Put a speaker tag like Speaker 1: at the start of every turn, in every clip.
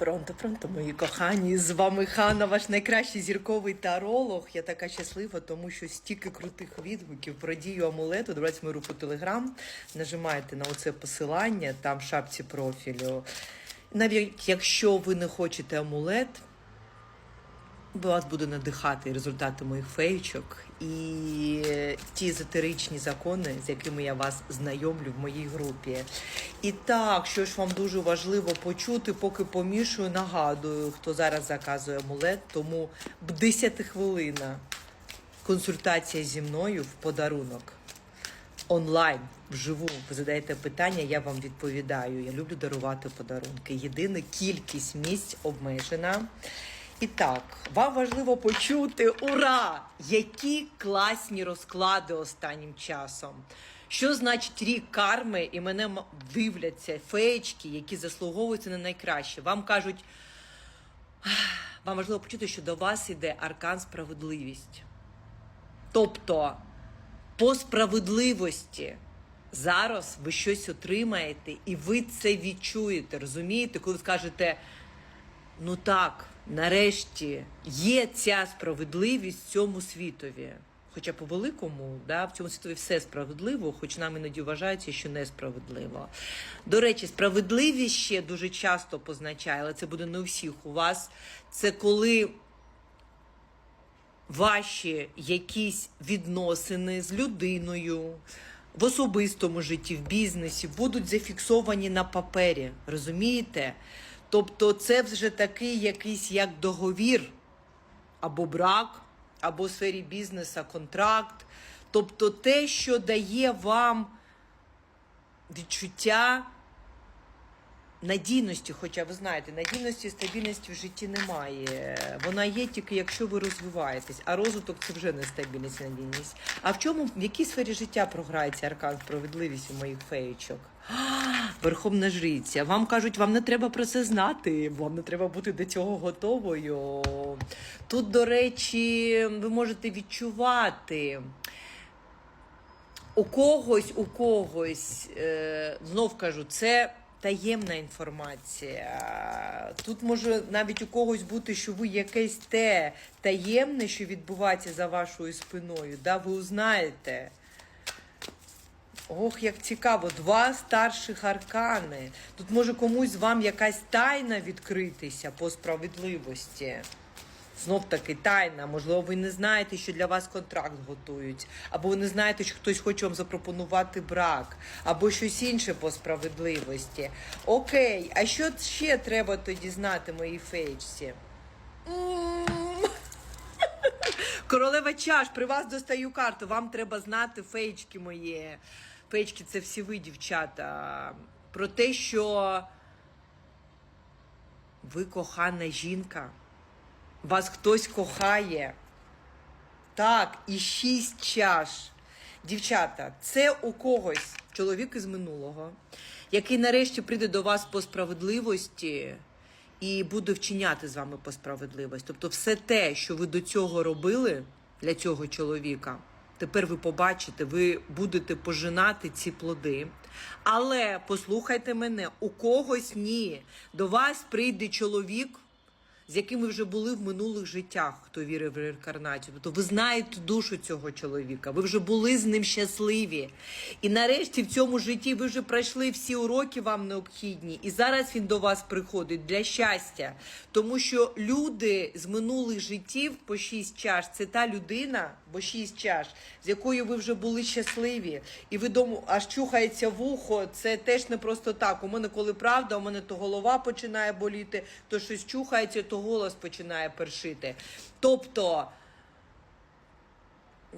Speaker 1: Пронто, пронто, мої кохані. З вами Хана, ваш найкращий зірковий таролог. Я така щаслива, тому що стільки крутих відгуків про дію амулету. Давайте мою руку Телеграм. Нажимаєте на оце посилання, там в шапці профілю. Навіть якщо ви не хочете амулет, вас буде надихати результати моїх фейчок і ті езотеричні закони, з якими я вас знайомлю в моїй групі. І так, що ж вам дуже важливо почути, поки помішую, нагадую, хто зараз заказує амулет, тому 10 хвилина консультація зі мною в подарунок. Онлайн, вживу, ви задаєте питання, я вам відповідаю. Я люблю дарувати подарунки. Єдина кількість місць обмежена. І так, вам важливо почути ура! Які класні розклади останнім часом. Що значить рік карми, і мене дивляться феєчки, які заслуговуються на найкраще. Вам кажуть, вам важливо почути, що до вас іде аркан справедливість. Тобто, по справедливості зараз ви щось отримаєте, і ви це відчуєте. Розумієте, коли скажете, ну так, нарешті є ця справедливість в цьому світові. Хоча по великому, да, в цьому світові все справедливо, хоч нам іноді вважається, що несправедливо. До речі, справедливість ще дуже часто позначає, але це буде не у всіх у вас. Це коли ваші якісь відносини з людиною в особистому житті, в бізнесі будуть зафіксовані на папері. Розумієте? Тобто, це вже такий якийсь як договір або брак, або в сфері бізнесу контракт. Тобто те, що дає вам відчуття надійності, хоча ви знаєте, надійності і стабільності в житті немає. Вона є тільки якщо ви розвиваєтесь, а розвиток це вже нестабільність і надійність. А в чому, в якій сфері життя програється аркан справедливість у моїх феєчок? Верховна жриця. Вам кажуть, вам не треба про це знати, вам не треба бути до цього готовою. Тут, до речі, ви можете відчувати. У когось, у когось, е, знов кажу, це таємна інформація. Тут може навіть у когось бути, що ви якесь те таємне, що відбувається за вашою спиною, да, ви узнаєте. Ох, як цікаво, два старших аркани. Тут може комусь вам якась тайна відкритися по справедливості. Знов таки тайна. Можливо, ви не знаєте, що для вас контракт готують, або ви не знаєте, що хтось хоче вам запропонувати брак, або щось інше по справедливості. Окей, а що ще треба тоді знати моїй фейчці? Королева чаш, при вас достаю карту. Вам треба знати фейчки мої. Фейчки це всі ви, дівчата. Про те, що ви кохана жінка. Вас хтось кохає. Так, і шість чаш. Дівчата, це у когось чоловік із минулого, який нарешті прийде до вас по справедливості і буде вчиняти з вами по справедливості. Тобто, все те, що ви до цього робили для цього чоловіка, тепер ви побачите, ви будете пожинати ці плоди. Але послухайте мене, у когось ні. До вас прийде чоловік з яким ви вже були в минулих життях, хто вірив в реінкарнацію. Тобто ви знаєте душу цього чоловіка, ви вже були з ним щасливі. І нарешті в цьому житті ви вже пройшли всі уроки вам необхідні. І зараз він до вас приходить для щастя. Тому що люди з минулих життів по шість чаш це та людина, бо шість чаш, з якою ви вже були щасливі. І ви дому аж чухається вухо. Це теж не просто так. У мене коли правда, у мене то голова починає боліти, то щось чухається, то голос починає першити. Тобто.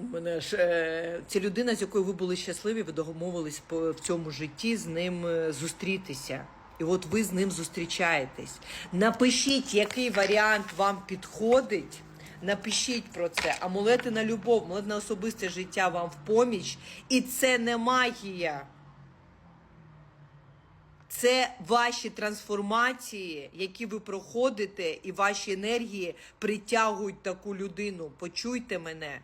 Speaker 1: Мене ж е, це людина, з якою ви були щасливі, ви домовились в цьому житті з ним е, зустрітися. І от ви з ним зустрічаєтесь. Напишіть, який варіант вам підходить. Напишіть про це. Амулети на любов, амулет на особисте життя вам в поміч. І це не магія. Це ваші трансформації, які ви проходите, і ваші енергії притягують таку людину. Почуйте мене.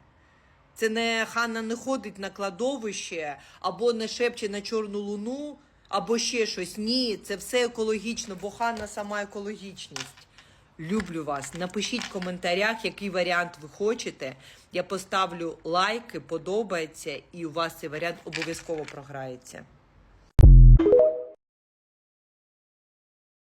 Speaker 1: Це не Ханна не ходить на кладовище або не шепче на чорну луну або ще щось. Ні, це все екологічно, бо Ханна сама екологічність. Люблю вас. Напишіть в коментарях, який варіант ви хочете. Я поставлю лайки, подобається, і у вас цей варіант обов'язково програється.